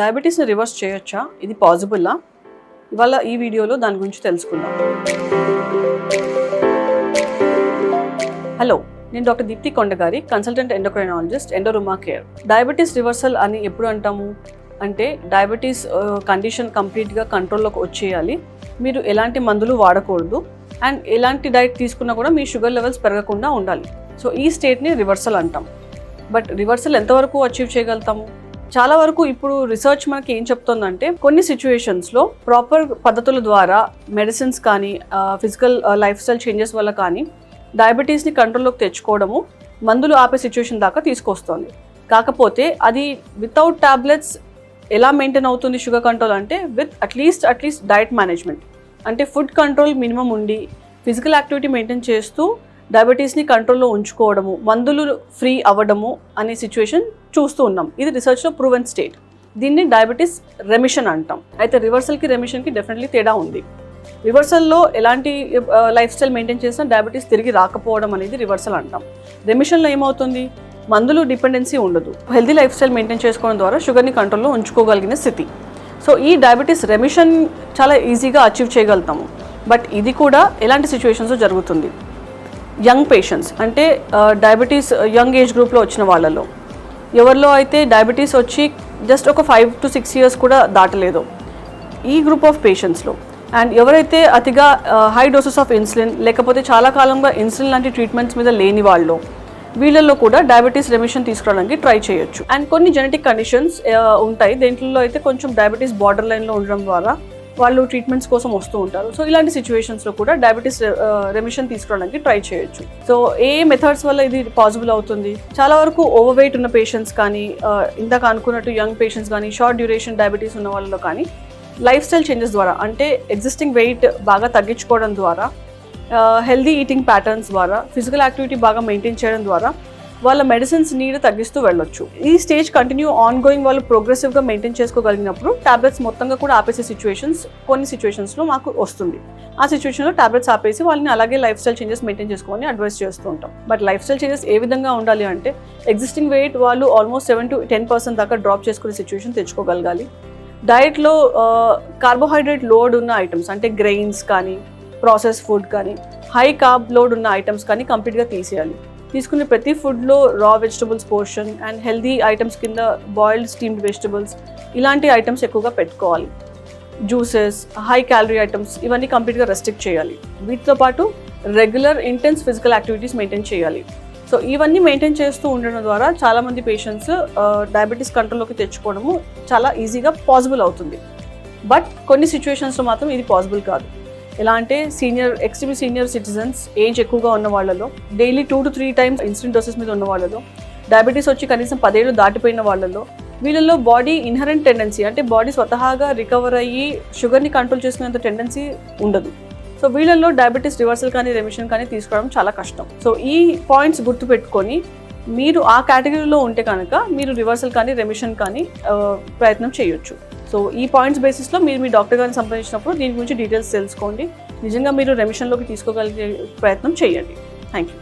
డయాబెటీస్ని reverse చేయొచ్చా? ఇది పాసిబుల్లా ఇవాళ ఈ వీడియోలో దాని గురించి తెలుసుకుందాం. హలో నేను doctor Deepti Kondagari consultant endocrinologist Endorheuma care. Diabetes reversal అని ఎప్పుడు అంటాము? అంటే డయాబెటీస్ కండిషన్ కంప్లీట్గా కంట్రోల్లోకి వచ్చేయాలి. మీరు ఎలాంటి మందులు వాడకూడదు. అండ్ ఎలాంటి డైట్ తీసుకున్నా కూడా మీ షుగర్ లెవెల్స్ పెరగకుండా ఉండాలి. సో ఈ స్టేట్ని రివర్సల్ అంటాం. బట్ రివర్సల్ ఎంతవరకు అచీవ్ చేయగలుగుతాము? చాలా వరకు ఇప్పుడు రీసెర్చ్ మనకి ఏం చెప్తుందంటే కొన్ని సిచ్యువేషన్స్లో ప్రాపర్ పద్ధతుల ద్వారా మెడిసిన్స్ కానీ ఫిజికల్ లైఫ్ స్టైల్ చేంజెస్ వల్ల కానీ డయాబెటీస్ని కంట్రోల్లోకి తెచ్చుకోవడము మందులు ఆపే సిచ్యువేషన్ దాకా తీసుకొస్తుంది. కాకపోతే అది వితౌట్ టాబ్లెట్స్ ఎలా మెయింటైన్ అవుతుంది షుగర్ కంట్రోల్ అంటే with at least at least diet management అంటే ఫుడ్ కంట్రోల్ మినిమం ఉండి ఫిజికల్ యాక్టివిటీ మెయింటైన్ చేస్తూ డయాబెటీస్ని కంట్రోల్లో ఉంచుకోవడము మందులు ఫ్రీ అవ్వడము అనే సిచ్యువేషన్ చూస్తూ ఉన్నాం. ఇది రీసెర్చ్లో ప్రూవెన్ స్టేట్. దీన్ని డయాబెటీస్ రెమిషన్ అంటాం. అయితే రివర్సల్కి రెమిషన్కి డెఫినెట్లీ తేడా ఉంది. రివర్సల్లో ఎలాంటి లైఫ్ స్టైల్ మెయింటైన్ చేసినా డయాబెటీస్ తిరిగి రాకపోవడం అనేది రివర్సల్ అంటాం. రెమిషన్లో ఏమవుతుంది? మందులు డిపెండెన్సీ ఉండదు. హెల్తీ లైఫ్ స్టైల్ మెయింటైన్ చేసుకోవడం ద్వారా షుగర్ని కంట్రోల్లో ఉంచుకోగలిగిన స్థితి. సో ఈ డయాబెటీస్ రెమిషన్ చాలా ఈజీగా అచీవ్ చేయగలుగుతాము. బట్ ఇది కూడా ఎలాంటి సిచ్యువేషన్స్లో జరుగుతుంది? యంగ్ పేషెంట్స్ అంటే డయాబెటీస్ యంగ్ ఏజ్ గ్రూప్లో వచ్చిన వాళ్ళలో. ఎవరిలో అయితే డయాబెటీస్ వచ్చి జస్ట్ ఒక ఫైవ్ టు సిక్స్ ఇయర్స్ కూడా దాటలేదు ఈ గ్రూప్ ఆఫ్ పేషెంట్స్లో. అండ్ ఎవరైతే అతిగా హై డోసెస్ ఆఫ్ ఇన్సులిన్ లేకపోతే చాలా కాలంగా ఇన్సులిన్ లాంటి ట్రీట్మెంట్స్ మీద లేని వాళ్ళు వీళ్ళల్లో కూడా డయాబెటీస్ రెమిషన్ తీసుకురావడానికి ట్రై చేయొచ్చు. అండ్ కొన్ని జెనెటిక్ కండిషన్స్ ఉంటాయి. దేంట్లో అయితే కొంచెం డయాబెటీస్ బార్డర్ లైన్లో ఉండడం ద్వారా వాళ్ళు ట్రీట్మెంట్స్ కోసం వస్తూ ఉంటారు. సో ఇలాంటి సిచ్యువేషన్స్లో కూడా డయాబెటీస్ రెమిషన్ uh, తీసుకోవడానికి ట్రై చేయొచ్చు. సో ఏ మెథడ్స్ వల్ల ఇది పాసిబుల్ అవుతుంది? చాలా వరకు ఓవర్ వెయిట్ ఉన్న పేషెంట్స్ కానీ uh, ఇందాక అనుకున్నట్టు యంగ్ పేషెంట్స్ కానీ షార్ట్ డ్యూరేషన్ డయాబెటీస్ ఉన్న వాళ్ళలో కానీ లైఫ్ స్టైల్ చేంజెస్ ద్వారా అంటే ఎగ్జిస్టింగ్ వెయిట్ బాగా తగ్గించుకోవడం ద్వారా హెల్దీ ఈటింగ్ ప్యాటర్న్స్ ద్వారా ఫిజికల్ యాక్టివిటీ బాగా మెయింటైన్ చేయడం ద్వారా వాళ్ళ మెడిసిన్స్ నీడ్ తగ్గిస్తూ వెళ్ళొచ్చు. ఈ స్టేజ్ కంటిన్యూ ఆన్ గోయింగ్ వాళ్ళు ప్రోగ్రెసివ్గా మెయింటైన్ చేసుకోగలిగినప్పుడు టాబ్లెట్స్ మొత్తంగా కూడా ఆపేసే సిచ్యువేషన్స్ కొన్ని సిచ్యువేషన్స్లో మాకు వస్తుంది. ఆ సిచ్యువేషన్లో టాబ్లెట్స్ ఆపేసి వాళ్ళని అలాగే లైఫ్ స్టైల్ చేంజెస్ మెయింటైన్ చేసుకోమని అడ్వైస్ చేస్తూ ఉంటాం. బట్ లైఫ్ స్టైల్ చేంజెస్ ఏ విధంగా ఉండాలి అంటే ఎగ్జిస్టింగ్ వెయిట్ వాళ్ళు almost seven to ten percent దాకా డ్రాప్ చేసుకునే సిచ్యువేషన్ తెచ్చుకోగలగాలి. డైట్లో కార్బోహైడ్రేట్ లోడ్ ఉన్న ఐటమ్స్ అంటే గ్రెయిన్స్ కానీ ప్రాసెస్ ఫుడ్ కానీ హై కార్బ్ లోడ్ ఉన్న ఐటమ్స్ కానీ కంప్లీట్గా తీసేయాలి. తీసుకునే ప్రతి ఫుడ్లో raw vegetables portion and healthy items కింద బాయిల్డ్ స్టీమ్డ్ వెజిటబుల్స్ ఇలాంటి ఐటమ్స్ ఎక్కువగా పెట్టుకోవాలి. జ్యూసెస్ హై క్యాలరీ ఐటమ్స్ ఇవన్నీ కంప్లీట్గా రెస్ట్రిక్ట్ చేయాలి. వీటితో పాటు regular intense physical activities maintain చేయాలి. సో ఇవన్నీ మెయింటైన్ చేస్తూ ఉండడం ద్వారా చాలామంది పేషెంట్స్ డయాబెటీస్ కంట్రోల్లోకి తెచ్చుకోవడము చాలా ఈజీగా పాసిబుల్ అవుతుంది. బట్ కొన్ని సిచ్యువేషన్స్లో మాత్రం ఇది పాసిబుల్ కాదు. ఎలా అంటే senior extreme senior citizens age ఎక్కువగా ఉన్న వాళ్ళలో daily two to three times insulin doses మీద ఉన్న వాళ్ళలో డయాబెటీస్ వచ్చి కనీసం పదేళ్ళు దాటిపోయిన వాళ్ళలో వీళ్ళలో బాడీ ఇన్హరెంట్ టెండెన్సీ అంటే బాడీ స్వతహాగా రికవర్ అయ్యి షుగర్ని కంట్రోల్ చేసుకునేంత టెండెన్సీ ఉండదు. సో వీళ్ళల్లో డయాబెటీస్ రివర్సల్ కానీ రెమిషన్ కానీ తీసుకోవడం చాలా కష్టం. సో ఈ పాయింట్స్ గుర్తుపెట్టుకొని మీరు ఆ కేటగిరీలో ఉంటే కనుక మీరు రివర్సల్ కానీ రెమిషన్ కానీ uh, ప్రయత్నం చేయొచ్చు. సో ఈ పాయింట్స్ బేసిస్లో మీరు మీ డాక్టర్ గారిని సంప్రదించినప్పుడు దీని గురించి డీటెయిల్స్ తెలుసుకోండి. నిజంగా మీరు రెమిషన్లోకి తీసుకోగలిగే ప్రయత్నం చేయండి. Thank you.